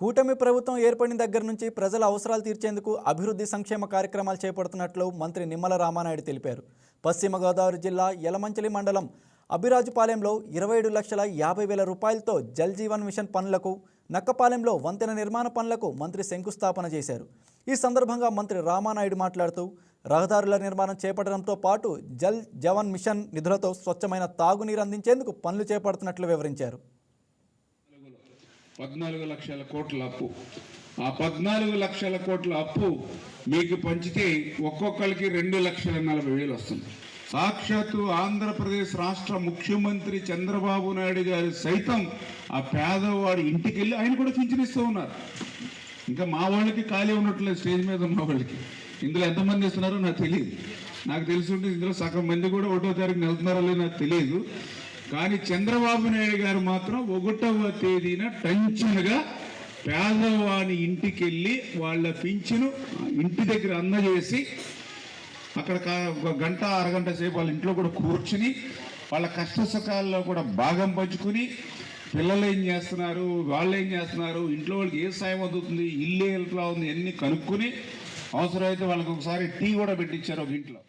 కూటమి ప్రభుత్వం ఏర్పడిన దగ్గర నుంచి ప్రజల అవసరాలు తీర్చేందుకు అభివృద్ధి సంక్షేమ కార్యక్రమాలు చేపడుతున్నట్లు మంత్రి నిమ్మల రామానాయుడు తెలిపారు. పశ్చిమ గోదావరి జిల్లా యలమంచిలి మండలం అభిరాజుపాలెంలో ఇరవై ఏడు లక్షల యాభై వేల రూపాయలతో జల్ జీవన్ మిషన్ పనులకు నక్కపాలెంలో వంతెన నిర్మాణ పనులకు మంత్రి శంకుస్థాపన చేశారు. ఈ సందర్భంగా మంత్రి రామానాయుడు మాట్లాడుతూ రహదారుల నిర్మాణం చేపట్టడంతో పాటు జల్ జవన్ మిషన్ నిధులతో స్వచ్ఛమైన తాగునీరు అందించేందుకు పనులు చేపడుతున్నట్లు వివరించారు. పద్నాలుగు లక్షల కోట్ల అప్పు. ఆ పద్నాలుగు లక్షల కోట్ల అప్పు మీకు పంచితే ఒక్కొక్కరికి రెండు లక్షల నలభై వేలు వస్తుంది. సాక్షాత్తు ఆంధ్రప్రదేశ్ రాష్ట్ర ముఖ్యమంత్రి చంద్రబాబు నాయుడు గారు సైతం ఆ పేదవాడి ఇంటికి వెళ్ళి ఆయన కూడా పింఛనిస్తూ ఉన్నారు. ఇంకా మా వాళ్ళకి ఖాళీ ఉన్నట్లేదు స్టేజ్ మీద ఉన్న వాళ్ళకి. ఇందులో ఎంతమంది ఇస్తున్నారో నాకు తెలియదు. నాకు తెలిసి ఉంటే ఇందులో సగం మంది కూడా ఒకటో తారీఖున వెళ్తున్నారో నాకు తెలియదు. కానీ చంద్రబాబు నాయుడు గారు మాత్రం ఒకటవ తేదీన టెన్షన్గా పేదవాని ఇంటికి వెళ్ళి వాళ్ళ పింఛను ఇంటి దగ్గర అందజేసి అక్కడ ఒక గంట అరగంట సేపు వాళ్ళ ఇంట్లో కూడా కూర్చుని వాళ్ళ కష్ట సుఖాల్లో కూడా భాగం పంచుకుని పిల్లలు ఏం చేస్తున్నారు వాళ్ళు ఏం చేస్తున్నారు ఇంట్లో వాళ్ళకి ఏ సాయం అందుతుంది ఇల్లు ఎట్లా ఉంది అన్నీ కనుక్కొని అవసరమైతే వాళ్ళకి ఒకసారి టీ కూడా పెట్టించారు ఒక ఇంట్లో.